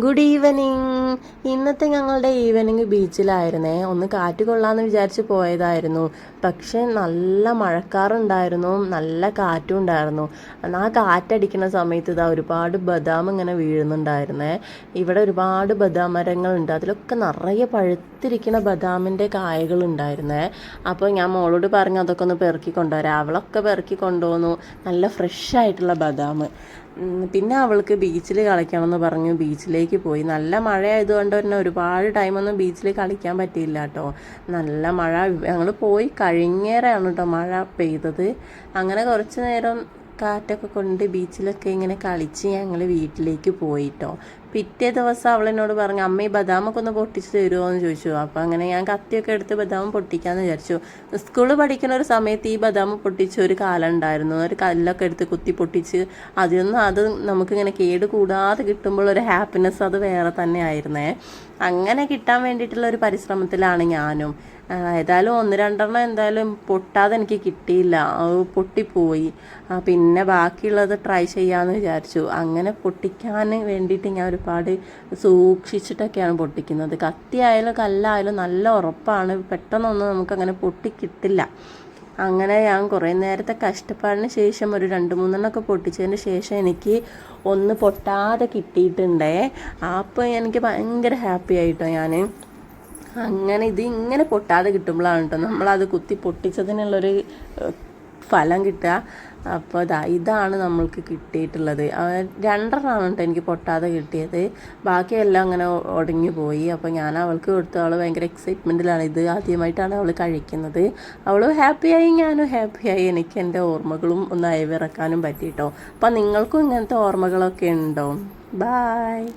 Good evening ഇന്നത്തെ ഞങ്ങളുടെ evening ബീച്ചിലായിരുന്നേ ഒന്ന് കാറ്റ് കൊള്ളാമെന്ന് വിചാരിച്ച് പോയതായിരുന്നു. പക്ഷേ നല്ല മഴക്കാറുണ്ടായിരുന്നു. നല്ല കാറ്റും ഉണ്ടായിരുന്നു. ആ കാറ്റടിക്കുന്ന സമയത്ത് ഇതാ ഒരുപാട് ബദാം ഇങ്ങനെ വീഴുന്നുണ്ടായിരുന്നേ. ഇവിടെ ഒരുപാട് ബദാം മരങ്ങളുണ്ട്. അതിലൊക്കെ നിറയെ പഴുത്തിരിക്കുന്ന ബദാമിന്റെ കായകളുണ്ടായിരുന്നേ. അപ്പോൾ ഞാൻ മോളോട് പറഞ്ഞു അതൊക്കെ ഒന്ന് പെറുക്കി കൊണ്ടുവരാം. അവളൊക്കെ പെറുക്കി കൊണ്ടുവന്നു. നല്ല ഫ്രഷ് ആയിട്ടുള്ള ബദാം. പിന്നെ അവൾക്ക് ബീച്ചിൽ കളിക്കണം എന്ന് പറഞ്ഞു. ബീച്ചിലേക്ക് പോയി. നല്ല മഴ ആയതുകൊണ്ട് തന്നെ ഒരുപാട് ടൈമൊന്നും ബീച്ചിൽ കളിക്കാൻ പറ്റിയില്ല കേട്ടോ നല്ല മഴ. ഞങ്ങൾ പോയി കഴിഞ്ഞേരാണ് കേട്ടോ മഴ പെയ്തത്. അങ്ങനെ കുറച്ച് നേരം കാറ്റൊക്കെ കൊണ്ട് ബീച്ചിലൊക്കെ ഇങ്ങനെ കളിച്ച് ഞങ്ങൾ വീട്ടിലേക്ക് പോയിട്ടോ പിറ്റേ ദിവസം അവളെന്നോട് പറഞ്ഞു അമ്മ ഈ ബദാമൊക്കെ ഒന്ന് പൊട്ടിച്ച് തരുമോ എന്ന് ചോദിച്ചു. അപ്പോൾ അങ്ങനെ ഞാൻ കത്തിയൊക്കെ എടുത്ത് ബദാം പൊട്ടിക്കാമെന്ന് വിചാരിച്ചു. സ്കൂളിൽ പഠിക്കുന്ന ഒരു സമയത്ത് ഈ ബദാം പൊട്ടിച്ച ഒരു കാലം ഉണ്ടായിരുന്നു. ഒരു കല്ലൊക്കെ എടുത്ത് കുത്തി പൊട്ടിച്ച് അതിനൊന്നും നിന്ന് അത് നമുക്കിങ്ങനെ കേട് കൂടാതെ കിട്ടുമ്പോൾ ഒരു ഹാപ്പിനെസ് അത് വേറെ തന്നെ ആയിരുന്നേ. അങ്ങനെ കിട്ടാൻ വേണ്ടിയിട്ടുള്ള ഒരു പരിശ്രമത്തിലാണ് ഞാനും. ഏതായാലും ഒന്ന് രണ്ടെണ്ണം എന്തായാലും പൊട്ടാതെ എനിക്ക് കിട്ടിയില്ല. പൊട്ടിപ്പോയി. പിന്നെ ബാക്കിയുള്ളത് ട്രൈ ചെയ്യാമെന്ന് വിചാരിച്ചു. അങ്ങനെ പൊട്ടിക്കാൻ വേണ്ടിയിട്ട് ഞാൻ ഒരുപാട് സൂക്ഷിച്ചിട്ടൊക്കെയാണ് പൊട്ടിക്കുന്നത്. കത്തിയായാലും കല്ലായാലും നല്ല ഉറപ്പാണ്. പെട്ടെന്നൊന്നും നമുക്കങ്ങനെ പൊട്ടിക്കിട്ടില്ല. അങ്ങനെ ഞാൻ കുറേ നേരത്തെ കഷ്ടപ്പാടിന് ശേഷം ഒരു രണ്ട് മൂന്നെണ്ണമൊക്കെ പൊട്ടിച്ചതിന് ശേഷം എനിക്ക് ഒന്ന് പൊട്ടാതെ കിട്ടിയിട്ടുണ്ടേ. അപ്പോൾ എനിക്ക് ഭയങ്കര ഹാപ്പി ആയിട്ടോ ഞാൻ. അങ്ങനെ ഇത് ഇങ്ങനെ പൊട്ടാതെ കിട്ടുമ്പോഴാണ് കേട്ടോ നമ്മളത് കുത്തി പൊട്ടിച്ചതിനുള്ളൊരു ഫലം കിട്ടുക. അപ്പോൾ ഇതാ ഇതാണ് നമ്മൾക്ക് കിട്ടിയിട്ടുള്ളത്. രണ്ടെണ്ണമാണ് കേട്ടോ എനിക്ക് പൊട്ടാതെ കിട്ടിയത്. ബാക്കിയെല്ലാം അങ്ങനെ ഒടിഞ്ഞു പോയി. അപ്പോൾ ഞാൻ അവൾക്ക് കൊടുത്തു അവൾ ഭയങ്കര എക്സൈറ്റ്മെന്റിലാണ് ഇത് ആദ്യമായിട്ടാണ് അവൾ കഴിക്കുന്നത്. അവൾ ഹാപ്പിയായി ഞാനും ഹാപ്പിയായി എനിക്ക് എന്റെ ഓർമ്മകളും ഒന്ന് അയവിറക്കാനും പറ്റിയിട്ടോ അപ്പോൾ നിങ്ങൾക്കും ഇങ്ങനത്തെ ഓർമ്മകളൊക്കെ ഉണ്ടോ? ബായ്